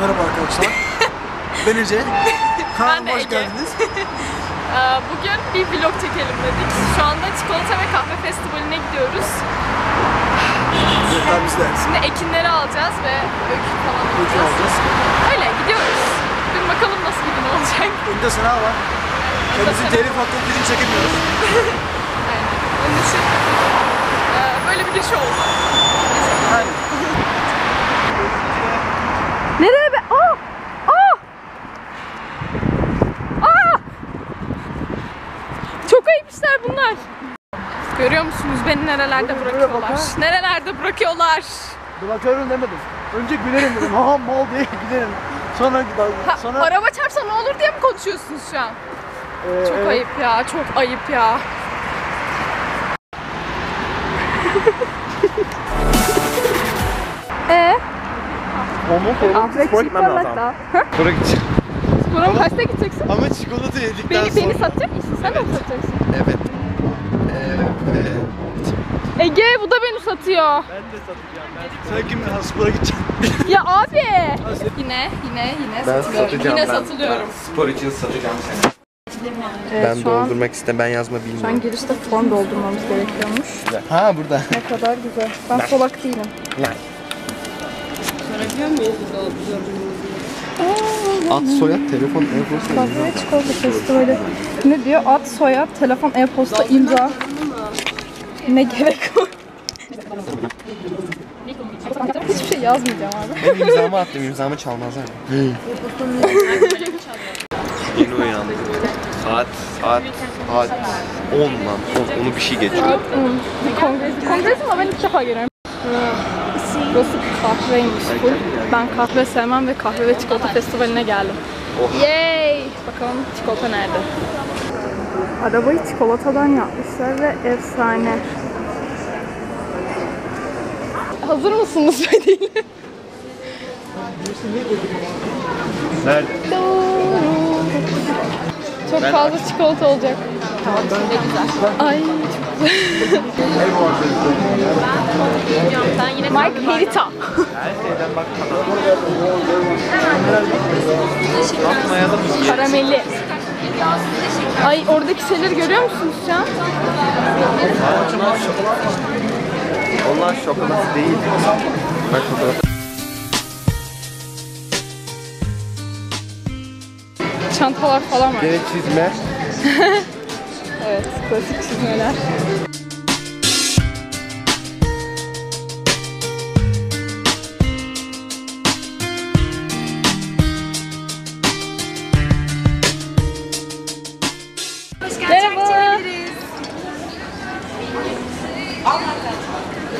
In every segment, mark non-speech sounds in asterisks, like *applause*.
Merhaba arkadaşlar. *laughs* ben Ece. Kanalıma de hoş Ece. geldiniz. *laughs* Ee, Bugün bir vlog çekelim dedik. Şu anda çikolata ve kahve festivaline gidiyoruz. Evet, tabii biz de. Şimdi ekinleri alacağız ve öykü falan Öykü alacağız. alacağız. Öyle gidiyoruz. Dün bakalım nasıl bir gün olacak. Önünde sınav var. Kendisi sınav. telif hakkı bizim çekemiyoruz. *laughs* Aynen. Onun için e, böyle bir giriş oldu. Yani. Nereye be? Aa! Aa! Aa! Çok ayıp işler bunlar. Görüyor musunuz beni nerelerde bırakıyorlar? Nerelerde bırakıyorlar? Bırakıyorum demedim. Önce gülerim dedim. Ha mal diye gülerim. Sonra Ha, sonra araba çarpsa ne olur diye mi konuşuyorsunuz şu an? e, Çok evet. ayıp ya, çok ayıp ya. Eee? Homo spor gitmem lazım. Spora gideceğim. Kaçta gideceksin? Ama çikolata yedikten Beni, sonra... beni satacak mısın? Sen de mi satacaksın? Evet. Evet. *laughs* Ege bu da beni satıyor. Ben de satacağım. Ben Sen kimle spora gideceksin? *laughs* Ya abi. Yine, yine, yine Ben satılıyorum. satacağım. Yine ben. satılıyorum. Ben spor için satacağım seni. ben şu an- doldurmak istem. Ben yazma Şu an bilmiyorum. girişte form doldurmamız gerekiyormuş. Ha burada. Ne kadar güzel. Ben solak değilim. At soyad telefon e-posta. Kahve ve çikolata festivali. Ne diyor? Ad, soyad, telefon, e-posta, imza. Ne gerek var? Hiçbir şey yazmayacağım abi. Ben imzamı attım. imzamı çalmazlar. Yeni uyandım. Saat saat saat 10 lan. 10, onu bir şey geçiyor. Bir kongresi. Kongresi mi? Ben ilk defa geliyorum. Burası kahveymiş full. Ben kahve sevmem ve kahve ve çikolata festivaline geldim. Oh. Yay! Bakalım çikolata nerede? Arabayı çikolatadan yapmışlar ve efsane. Hazır mısınız? *laughs* Nerede? Çok Ben fazla çikolata olacak. Güzel. Ay çok güzel. Mike Herita. Her şeyden bak Yapmayalım. Karameli. Ay oradaki şeyleri görüyor musunuz şu an? Onlar şokolası değil. Ben şokolata. Çantalar falan var. Gene çizme. *laughs* Evet, klasik çizmeler. Merhaba.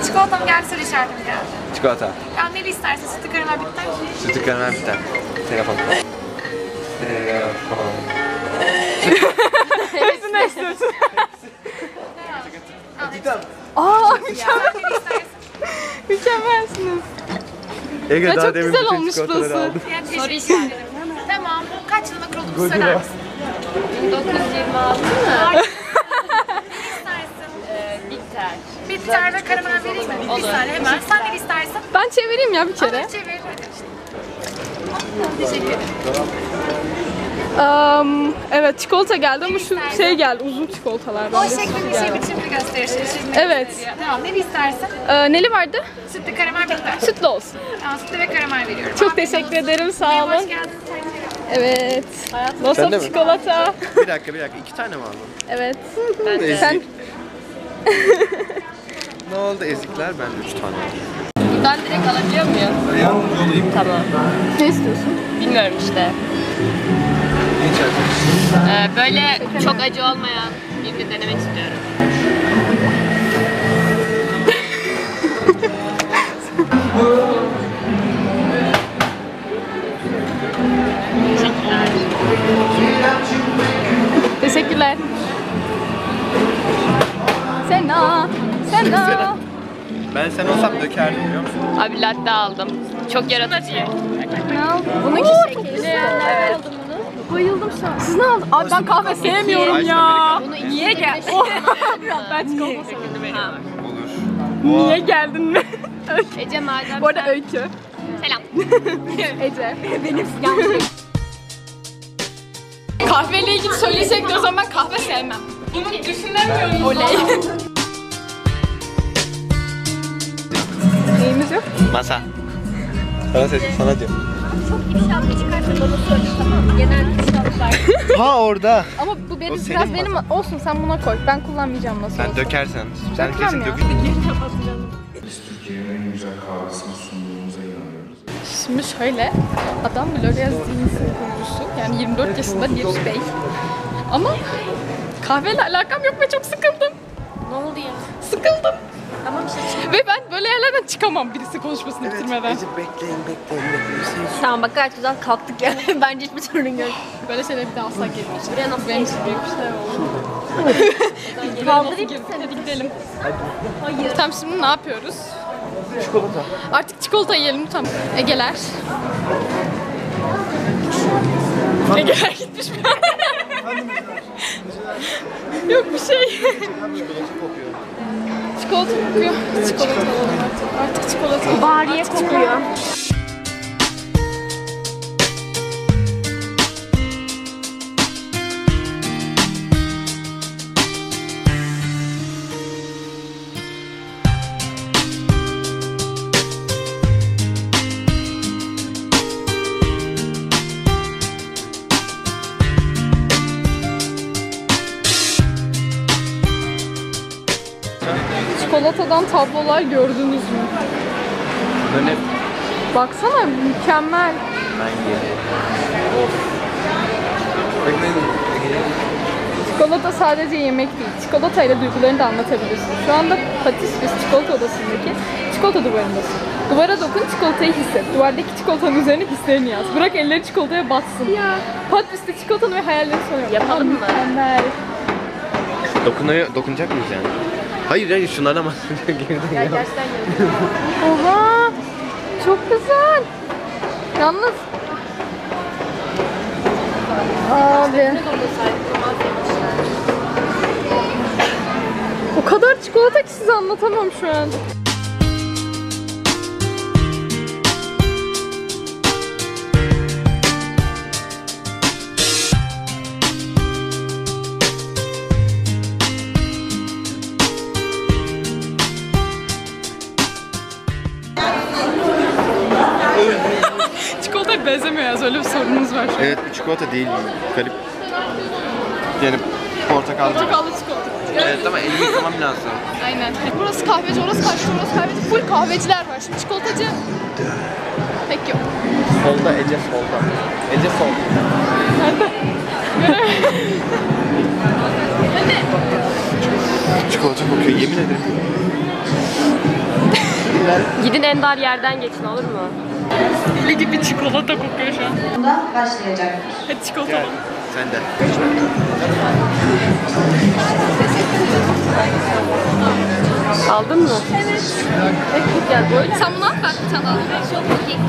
Çikolatam geldi, soru işaretim geldi. Çikolata. Ya neli istersen sütlü karamel bitter. Sütü karamel tane. Telefon. *laughs* Telefon. Hepsini istiyorsun. Aa, mükemmel. Mükemmelsiniz. Ege Ya daha çok demin güzel bütün olmuş çikolataları burası. aldı. Yani soru işaretim. tamam, bu kaç yılında kurulduğunu söyler misin? 1926 mı? *laughs* Ne? Bitter. Bitter ve karamel vereyim mi? Bir saniye hemen. Sen neli istersin? Ben çevireyim ya bir kere. Alır çevir. Hadi. Teşekkür ederim. Um, evet çikolata geldi ama şu şey geldi uzun çikolatalardan. O şeklini geldi. şey biçimini gösterir. Şey, şey, Evet. Tamam, neli istersin? Ee, neli vardı? Sütlü karamel bitter. Sütlü olsun. Tamam, sütlü ve karamel veriyorum. Çok teşekkür ederim sağ Hoş olun. geldin. Evet. De Nasıl çikolata? Bir dakika bir dakika. iki tane mi aldın? Evet. Ezik. Sen *laughs* Ne oldu ezikler? Ben üç tane aldım. Buradan direkt alabiliyor muyum? Yolayım. Tamam. ne istiyorsun? Bilmiyorum işte. Ee, böyle çok acı olmayan birini denemek istiyorum. Teşekkürler. Teşekkürler. Sena. Sena. Ben sen olsam dökerdim biliyor musun? Abi latte aldım. Çok yaratıcı. Ne aldın? Bununki şekilli. Evet. Bayıldım şu an. Siz ne aldınız? Abi ben kahve sevmiyorum ya. Bunu Niye gel? ben çikolata seviyorum. Olur. Niye geldin mi? *laughs* Ece madem Bu arada sen öykü. Selam. *laughs* Ece. Benim. Kahveyle ilgili söyleyecek de o zaman ben kahve sevmem. Bunu düşünemiyorum. Oley. Neyimiz yok? Masa. Sana ses, sana diyor. *laughs* Ha orada. Ama bu benim O senin biraz benim olsun sen buna koy. Ben kullanmayacağım nasıl Sen olsa. dökersen. Sen Dökmem kesin ya. dök. Türkiye'nin en güzel kahvesini sunduğumuza inanıyoruz. Şimdi şöyle, adam Gloria Jeans'in kurucusu. Yani 24 yaşında bir bey. Ama kahveyle alakam yok ve çok sıkıldım. Ne oldu ya? Sıkıldım. Tamam Ve ben böyle yerlerden çıkamam birisi konuşmasını bitirmeden. bekleyin bekleyin bekleyin. Tamam bak gayet güzel kalktık yani. *laughs* Bence hiçbir sorun yok. Böyle şeyler bir daha asla gelmeyecek. Buraya nasıl Benim için büyük bir şey oldu. Kaldırayım mı seni? Hadi gidelim. Hayır. Tamam şimdi ne yapıyoruz? Çikolata. Artık çikolata yiyelim tamam. Egeler. Egeler gitmiş mi? Yok bir şey. Çikolata kokuyor. Çikolata alalım artık. Çikolata. Bariye kokuyor. Çikolatadan tablolar gördünüz mü? Hep Baksana mükemmel. ben. Çikolata sadece yemek değil. Çikolatayla duygularını da anlatabilirsin. Şu anda Patispis çikolata odasındaki çikolata duvarındasın. Duvara dokun, çikolatayı hisset. Duvardaki çikolatanın üzerine hislerini yaz. Bırak elleri çikolataya batsın. Ya. Patis'te çikolatanı ve hayallerini soruyor. Yapalım mı? Mükemmel. Dokunuyor, dokunacak mıyız yani? Hayır hayır bahsediyor. Geriden ya. Oha! Çok güzel. Yalnız Abi. O kadar çikolata ki size anlatamam şu an. Çikolataya benzemiyor ya. Öyle bir sorunumuz var. Evet bu çikolata değil. Garip. Yani portakal. Portakallı çikolata. Evet ama elimi yıkamam lazım. Aynen. Burası kahveci, orası kahveci, orası kahveci. Full kahveciler var. Şimdi çikolatacı pek yok. Solda Ece solda. Ece solda. Çikolata kokuyor yemin ederim. Gidin en dar yerden geçin olur mu? Deli gibi çikolata kokuyor şu an. başlayacaktır. Hadi çikolata alalım. Sen de. Aldın mı? Sen bunu al ben bir tane alayım.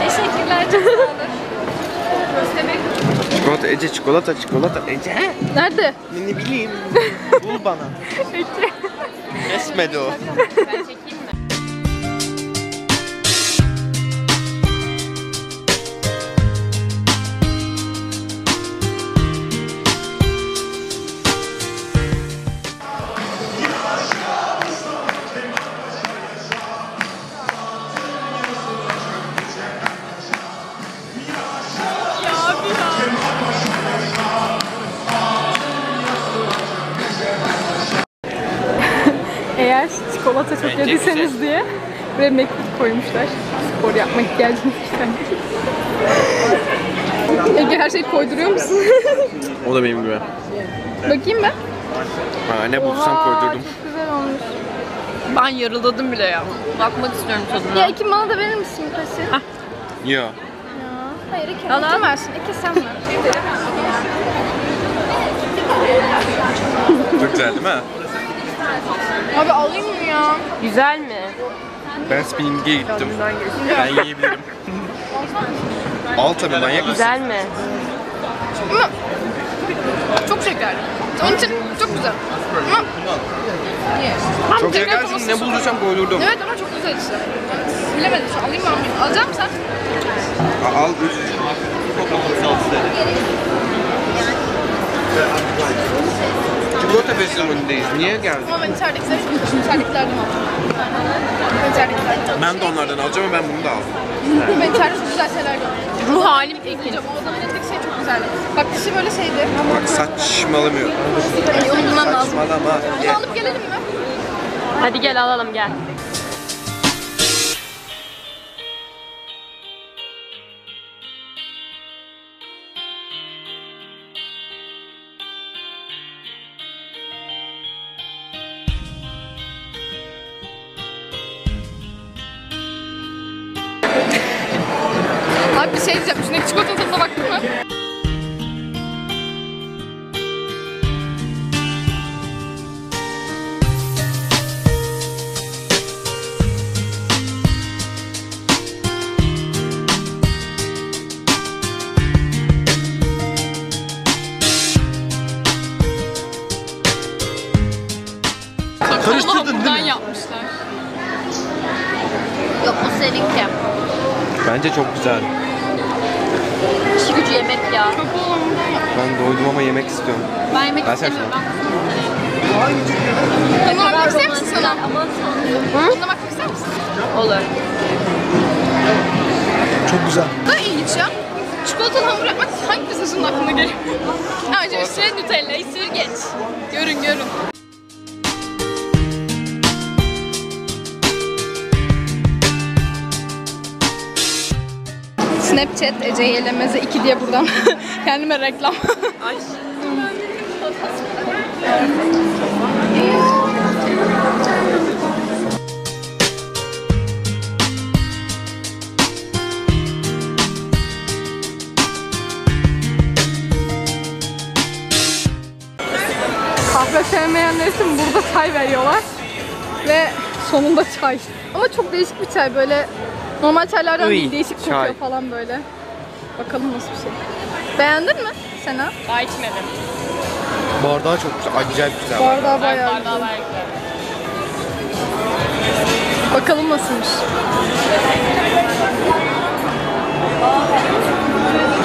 Teşekkürler çok sağ olun. Çikolata Ece çikolata çikolata Ece. Nerede? Ne bileyim. *laughs* Bul bana. Kesmedi o. Eğer çikolata çok Bence yediyseniz diye buraya mektup koymuşlar. Spor yapma ihtiyacınız var. *laughs* Ege her şeyi koyduruyor musun? O da benim gibi. Bakayım ben. Ha, ne bulsam koydurdum. Çok güzel olmuş. Ben yarıladım bile ya. Bakmak istiyorum tadına. Ya iki bana da verir misin bir kaşık? Yo. Hayır iki. Al al. versin. İki sen ver. Çok güzel değil mi? Abi alayım mı ya? Güzel mi? Ben spinning'e gittim. Ben yiyebilirim. *laughs* Al tabii manyak mısın? Güzel mi? Çok şekerli. Onun için çok güzel. Ama Çok şekersin ne bulduysam koydurdum. Evet ama çok güzel işte. Bilemedim şu alayım mı almayayım? mı? Alacağım mı sen? Al üç. Çikolata festivalindeyiz. Niye geldin? Ama ben seviyorum. İçeridekilerden aldım. İçeridekilerden Ben de onlardan alacağım ama ben bunu da aldım. Ben içeride çok güzel şeyler gördüm. Ruh halim Hocam o adamın elindeki şey çok güzeldi. Bak dışı böyle şeydi. Bak saçmalamıyor. Ay, onu bulmam lazım. Saçmalama. Ye. alıp gelelim mi? Hadi gel alalım gel. Bence çok güzel. İşi gücü yemek ya. Ben doydum ama yemek istiyorum. Ben yemek Ben sen istemiyorum. Tadına bakmak ister misin sana? Tadına bakmak ister misin? Olur. Çok güzel. Daha ilginç ya. Çikolatalı hamur yapmak hangi mesajın aklına geliyor? Önce üstüne Nutella'yı sür geç. Görün görün. Snapchat Ece Yelemez'e 2 diye buradan *laughs* kendime reklam. Ay. Kahve sevmeyenler için burada çay veriyorlar. Ve sonunda çay. Ama çok değişik bir çay böyle. Normal çaylardan Uy, değişik kokuyor çay. falan böyle. Bakalım nasıl bir şey. Beğendin mi Sena? Daha içmedim. Bardağı çok güzel. Acayip güzel. Bardağı bayağı Bardağı güzel. Bakalım nasılmış.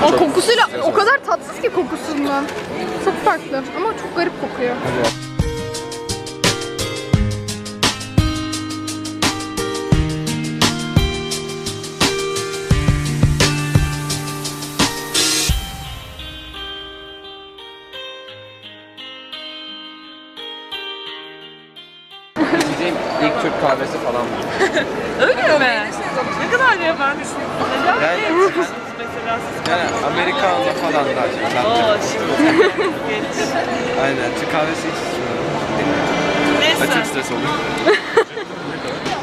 O kokusuyla o kadar tatsız ki kokusundan. Çok farklı ama çok garip kokuyor. İçeceğim ilk Türk kahvesi falan bu. *laughs* Ne kadar yabancı. Yani, yani Amerikanlı falan da acaba. *laughs* Aynen Türk kahvesi hiç içmiyorum. Neyse Açık stres olur. *laughs*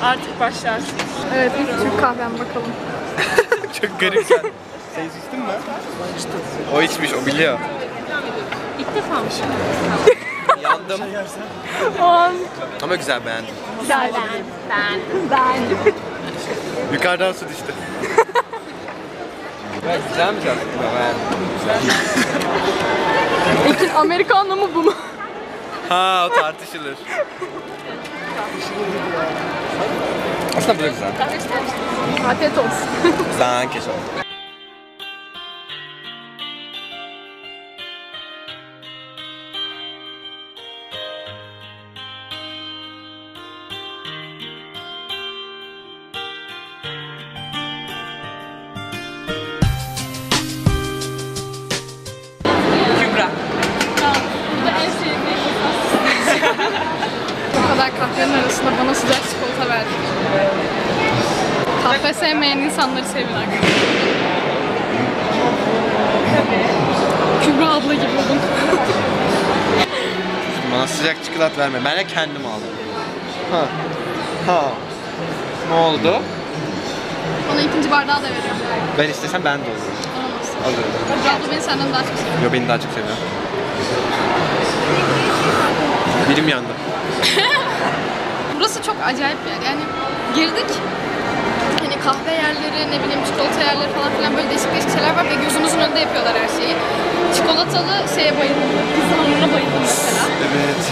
artık başlarsın. Evet ilk Türk kahvem bakalım. Çok garip sen. Sen içtin mi? O içmiş, o biliyor. İlk defa mı Yandım. An. Ama güzel beğendim. Ben. Ben. Ben. Yukarıdan su düştü. Ya güzelmiş aslında beğendim. İlkin Amerikanlı mı bu mu? Ha o tartışılır. Aslında bu da güzel. Afiyet olsun. Sanki çok. Kahve sevmeyen insanları sevin arkadaşlar. Kübra abla gibi oldum. Bana sıcak çikolata verme. Ben de kendim aldım. Ha. Ha. Ne oldu? Ona ikinci bardağı da veriyorum. Ben istesem ben de olurum. Olmaz. Alırım. Kübra abla beni senden daha çok seviyor. Yo beni daha çok seviyor. Bilim yandı. *laughs* Burası çok acayip bir yer. Yani girdik. Kahve yerleri, ne bileyim çikolata yerleri falan filan böyle değişik değişik şeyler var ve gözünüzün önünde yapıyorlar her şeyi. Çikolatalı şeye bayıldım. Pizza hamuruna bayıldım mesela. Evet.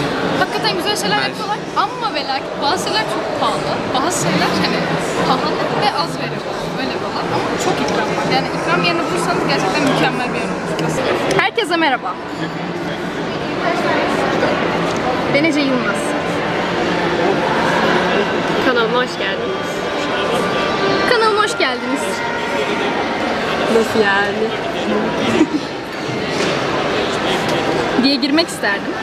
Hakikaten güzel şeyler yapıyorlar ama ve lakin bazı şeyler çok pahalı. Bazı şeyler hani pahalı ve az veriyorlar. Öyle falan ama çok ikram var. Yani ikram yerini bulursanız gerçekten mükemmel bir yer. Herkese merhaba. Ben Ece Yılmaz. Kanalıma hoş geldiniz. Kanalıma hoş geldiniz. Nasıl yani? *laughs* diye girmek isterdim.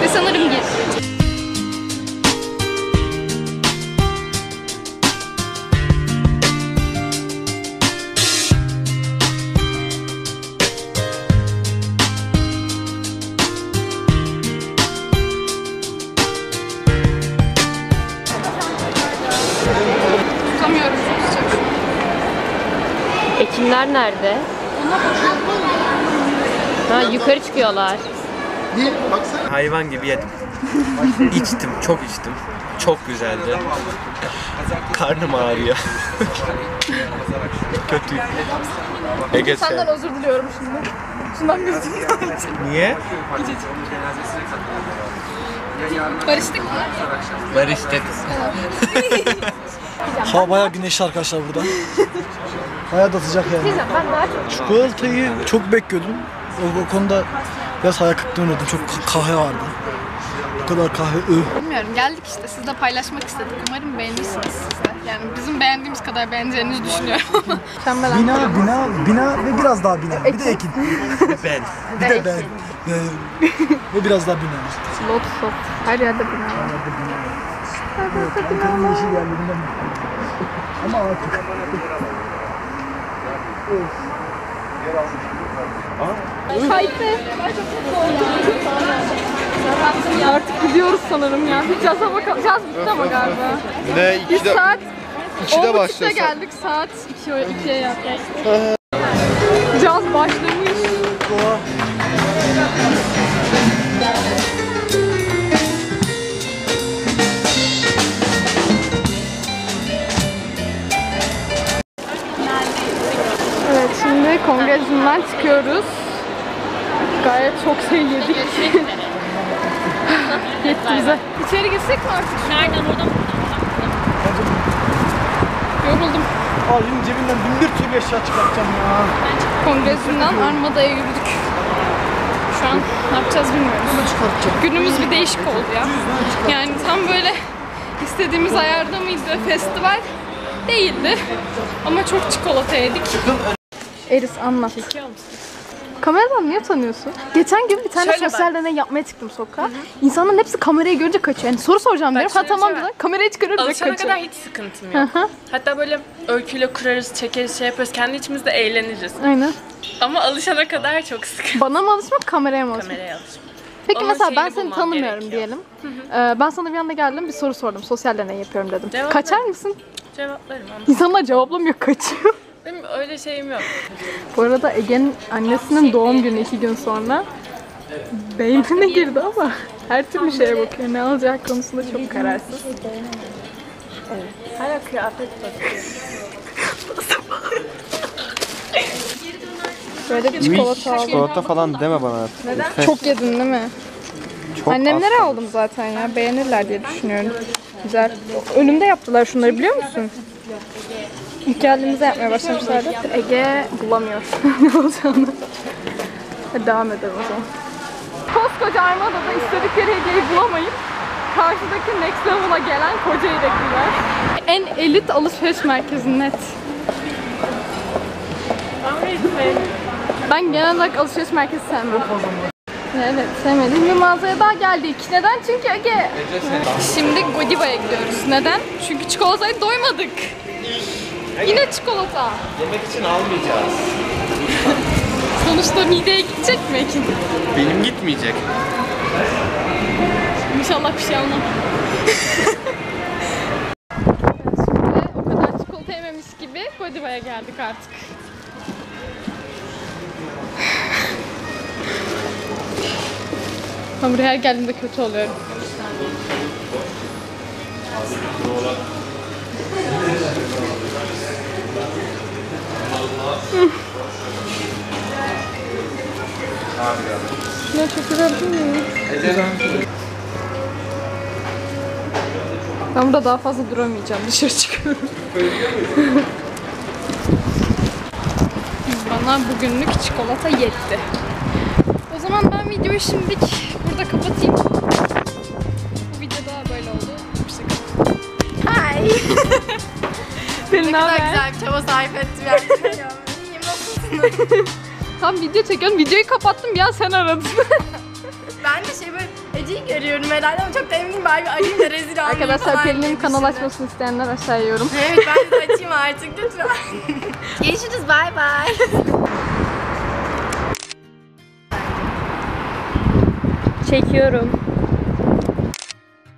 Ve sanırım gir. Nerede? Ha, yukarı çıkıyorlar. Hayvan gibi yedim. içtim, çok içtim. Çok güzeldi. Karnım ağrıyor. *laughs* Kötü. Ege Senden sen. özür diliyorum şimdi. Şundan gözüküyor. Niye? Barıştık mı? Barıştık. *laughs* Hava bayağı güneşli arkadaşlar burada. *laughs* Bayağı da sıcak yani. Ben daha çok Çikolatayı çok bekliyordum. O, o konuda biraz hayal kırıklığına uğradım. Çok ka- kahve vardı. Bu kadar kahve ıh. bilmiyorum. Geldik işte. Sizle paylaşmak istedik. Umarım beğenirsiniz siz de. Yani bizim beğendiğimiz kadar beğeneceğinizi düşünüyorum. Mükemmel. *laughs* Bina, bina, bina ve biraz daha bina. Bir de ekin. Ben. Bir de ben. Yani, ve biraz daha bina. Lot lot. Her yerde bina var. Ankara'nın yeşil yerlerinden Ama artık. Kayıttı. Artık gidiyoruz sanırım ya. Bir caza bakalım. Caz bitti ama galiba. Ne? Biz saat 2'de 10.30'da başlasak. geldik. Saat 2'ye 2'ye yaklaştık. Caz başlamış. Çıkıyoruz. Gayet çok şey yedik. *laughs* Yetti bize. İçeri girsek mi artık? Nereden oradan? Yoruldum. Aa yine cebinden bin bir türlü eşya çıkartacağım ya. Kongresyumdan Armada'ya yürüdük. Şu an ne yapacağız bilmiyoruz. Çıkartacağım. Günümüz bir değişik oldu ya. Yani tam böyle istediğimiz ayarda mıydı festival? Değildi. Ama çok çikolata yedik. Eris anlat. Kameradan niye tanıyorsun? Geçen gün bir tane Şöyle sosyal deney yapmaya çıktım sokağa. İnsanların hepsi kamerayı görünce kaçıyor. Yani soru soracağım diyorum. Ha şöyle tamam şey diyorlar. Kamerayı çıkarıyor direkt Alışana kaçıyor. kadar hiç sıkıntım yok. Hatta böyle öyküyle kurarız, çekeriz, şey yaparız. Kendi içimizde eğleniriz. Aynen. Ama alışana kadar çok sıkıntı. Bana mı alışmak kameraya mı alışmak? Kameraya alışmak. Peki Onun mesela ben şeyini seni bulman tanımıyorum gerekiyor. diyelim. Ee, ben sana bir anda geldim bir soru sordum. Sosyal deney yapıyorum dedim. Cevap Kaçar ver. mısın? Cevaplarım ama. İnsanlar cevaplamıyor kaçıyor. Benim öyle şeyim yok. Bu arada Ege'nin annesinin doğum günü iki gün sonra beynine girdi ama her türlü şeye bakıyor. Ne alacak konusunda çok kararsız. Hala kıyafet bakıyor. Böyle bir çikolata aldım. Çikolata falan deme bana artık. Çok yedin değil mi? Çok Annemlere aldım zaten ya. Beğenirler diye düşünüyorum. Güzel. Önümde yaptılar şunları biliyor musun? İlk geldiğimizde yapmaya başlamışlardı. Ege bulamıyor *laughs* ne olacağını. Hadi devam edelim o zaman. Koskoca Armada'da istedikleri hediyeyi bulamayıp karşıdaki next level'a gelen koca yürekliler. En elit alışveriş merkezi net. Ben genel olarak alışveriş merkezi sevmem. Evet, sevmediğim bir mağazaya daha geldik. Neden? Çünkü Ege. Şimdi Godiva'ya gidiyoruz. Neden? Çünkü çikolatayı doymadık. Yine çikolata. Yemek için almayacağız. Sonuçta mideye gidecek mi Ekin? Benim gitmeyecek. İnşallah bir şey almam. *laughs* Şimdi o kadar çikolata yememiş gibi Godiva'ya geldik artık. Ben buraya her geldiğimde kötü oluyorum. Ne çok güzel değil mi? Ben burada daha fazla duramayacağım. Dışarı çıkıyorum. Bana bugünlük çikolata yetti. O zaman ben videoyu şimdilik burada kapatayım. Bu video daha böyle oldu. Hi. *laughs* Senin ne kadar güzel bir çaba sarf ettim yani. *laughs* Tam video çekiyorum. Videoyu kapattım ya sen aradın. *laughs* Ben de şey böyle Ece'yi görüyorum herhalde ama çok da eminim bari bir arayayım da rezil olmayayım Arkadaşlar falan Pelin'in diye kanal düşündüm. açmasını isteyenler aşağıya yorum. Evet ben de açayım artık lütfen. *laughs* Görüşürüz bay bay. Çekiyorum.